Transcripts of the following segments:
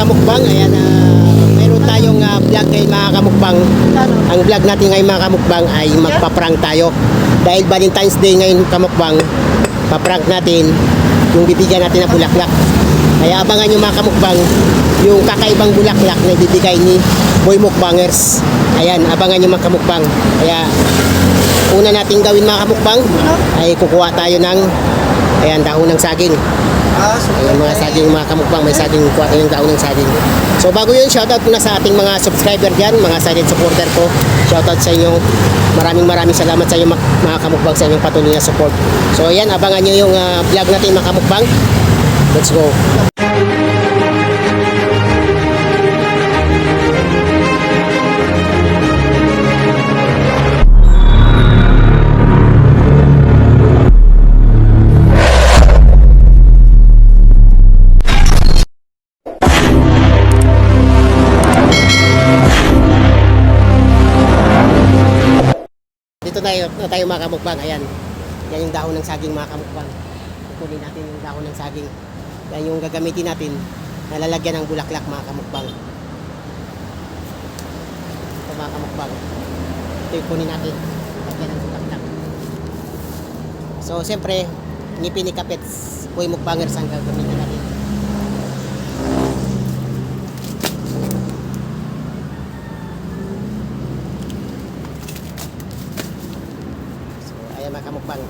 kamukbang, ayan, ah, mayroon tayong ah, vlog ngayon mga kamukbang. Ang vlog natin ngayon mga kamukbang ay magpa-prank tayo. Dahil Valentine's Day ngayon kamukbang, pa-prank natin yung bibigyan natin ng bulaklak. Kaya abangan nyo mga kamukbang yung kakaibang bulaklak na ibibigay ni Boy Mukbangers. Ayan, abangan nyo mga kamukbang. Kaya una nating gawin mga kamukbang ay kukuha tayo ng ayan, dahon ng saging. Ah, so, Ayan mga saging, mga kamukbang, may saging, kuha tayo ng dahon ng saging. So bago yun, shoutout muna sa ating mga subscriber dyan, mga silent supporter ko. Shoutout sa inyo. Maraming maraming salamat sa inyo mga kamukbang sa inyong patuloy na support. So ayan, abangan nyo yung ah, vlog natin mga kamukbang. Let's go. Tayo, mga kamukbang. Ayan. Yan yung dahon ng saging mga kamukbang. Kukunin natin yung dahon ng saging. Yan yung gagamitin natin na lalagyan ng bulaklak mga kamukbang. Ito mga kamukbang. Ito yung kunin natin. Lagyan ng bulaklak. So, siyempre, ngipin ni Kapets, Boy Mukbangers ang gagamitin natin. So, ayan mga kamukbang.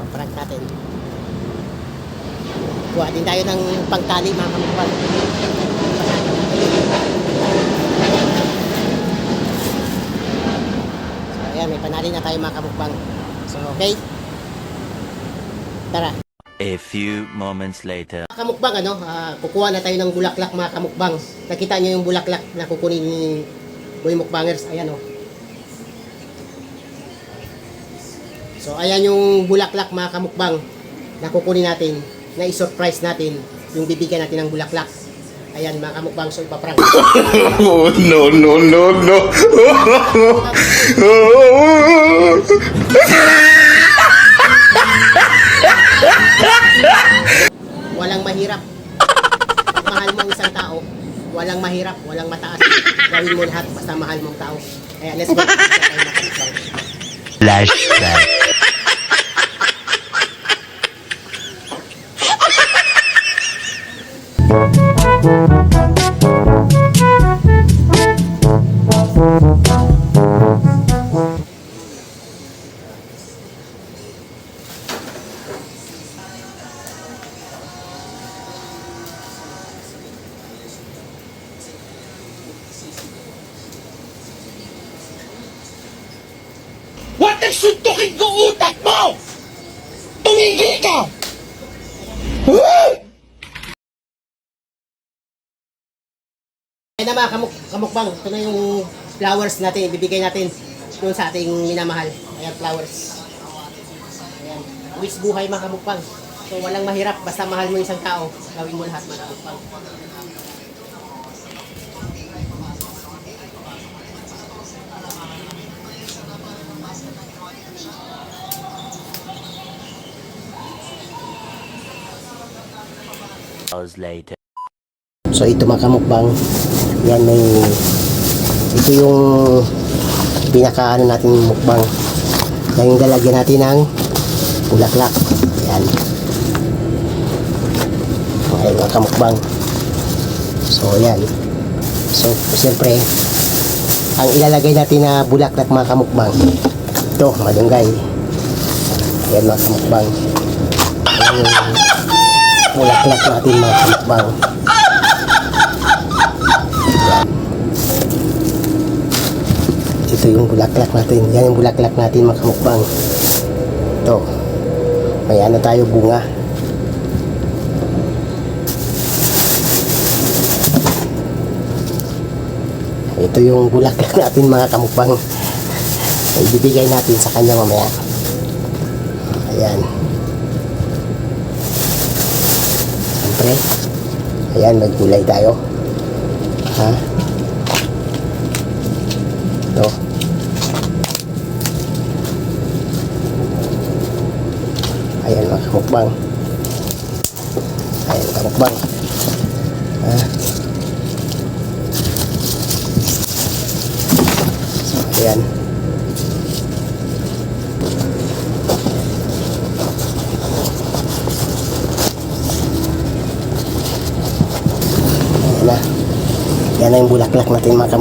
Paprank natin. Kuha din tayo ng pangtali mga kamukbang. So, ayan, may panali na tayo mga kamukbang. So, okay? Tara. A few moments later. Kamukbang, ano, ah, kukuha na tayo ng bulaklak mga kamukbang. Nakita nyo yung bulaklak na kukunin ni Boy Mukbangers. Ayan, oh. So, ayan yung bulaklak mga kamukbang na kukunin natin, na i-surprise natin yung bibigyan natin ng bulaklak. Ayan mga kamukbang, so ipaprank. Oh, no, no, no, no. Walang mahirap. mahal mo ang isang tao, walang mahirap, walang mataas. Gawin mo lahat basta mahal mo ang tao. Kaya let's go. Flashback. What ang suntukin ko utak mo? Tumigil ka! Ayan na mga kamuk kamukbang, ito na yung flowers natin, ibibigay natin doon sa ating minamahal. Ayan, flowers. Ayan. Wish buhay mga kamukbang. So walang mahirap, basta mahal mo isang tao, gawin mo lahat mga kamukbang. Hours later. So ito mga kamukbang, yan may ito yung pinaka ano natin mukbang. Yan yung natin ng bulaklak. Yan. Ayan mga kamukbang. So yan. So siyempre, ang ilalagay natin na bulaklak mga kamukbang, ito malunggay. Yan mga kamukbang. Ayan yung bulaklak natin mga kamukbang. Yung bulaklak natin. Yan yung bulaklak natin mga kamukbang. Ito. May ano tayo bunga. Ito yung bulaklak natin mga kamukbang. Ibibigay natin sa kanya mamaya. Ayan. Siyempre. Ayan, may tayo. Ha? Ito. ayan mga kamukbang ayan kamukbang ha ah. so ayan. Na. Yan ang bulaklak natin mga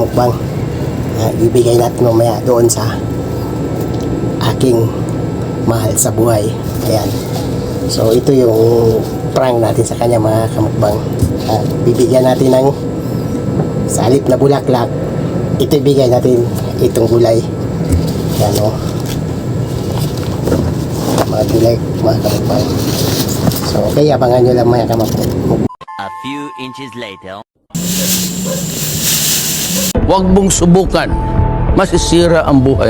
ah, ibigay natin mamaya doon sa aking mahal sa buhay. Ayan. So ito yung prank natin sa kanya mga kamukbang. Ah, bibigyan natin ng sa halip na bulaklak. Ito ibigay natin itong gulay. Yan o. Mga gulay mga kamukbang. So okay, abangan nyo lang mga kamukbang. A few inches later. Huwag mong subukan. Masisira ang buhay.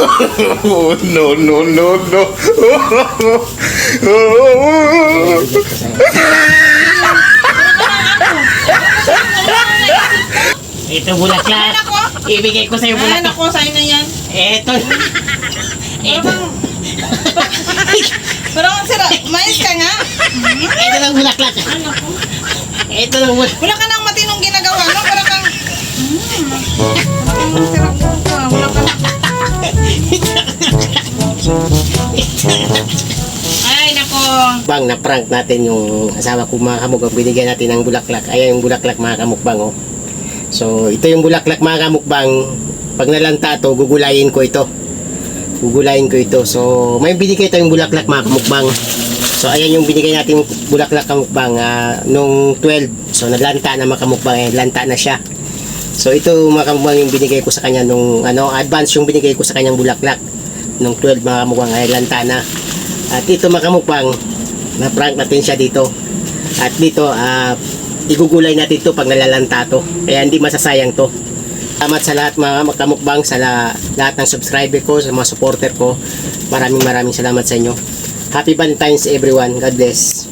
Oh, no, no, no, no. Ito bulaklak. Ibigay ko sa'yo Ay, bulaklak. naku, sa'yo na yan. Ito. Ito. Pero ang sira, mais ka nga. Ito lang bulaklak. Ito lang bulaklak. Wala ka nang matinong ginagawa, no? Para kang... Hmm. Nako. Bang, na-prank natin yung asawa ko mga kamukbang. Binigyan natin ng bulaklak. Ayan yung bulaklak mga kamukbang. Oh. So, ito yung bulaklak mga kamukbang. Pag nalanta to, gugulayin ko ito. Gugulayin ko ito. So, may binigay tayong bulaklak mga kamukbang. So, ayan yung binigay natin bulaklak kamukbang ah, nung 12. So, naglanta na mga kamukbang. Ayan, lanta na siya. So, ito mga kamukbang yung binigay ko sa kanya nung ano, advance yung binigay ko sa kanyang bulaklak. Nung 12 mga kamukbang. Ayan, lanta na. At ito mga kamukbang, na-prank natin siya dito. At dito, ah, igugulay natin to pag nalalanta to. Kaya hindi masasayang to. Salamat sa lahat mga kamukbang, sa la- lahat ng subscriber ko, sa mga supporter ko. Maraming maraming salamat sa inyo. Happy Valentine's everyone. God bless.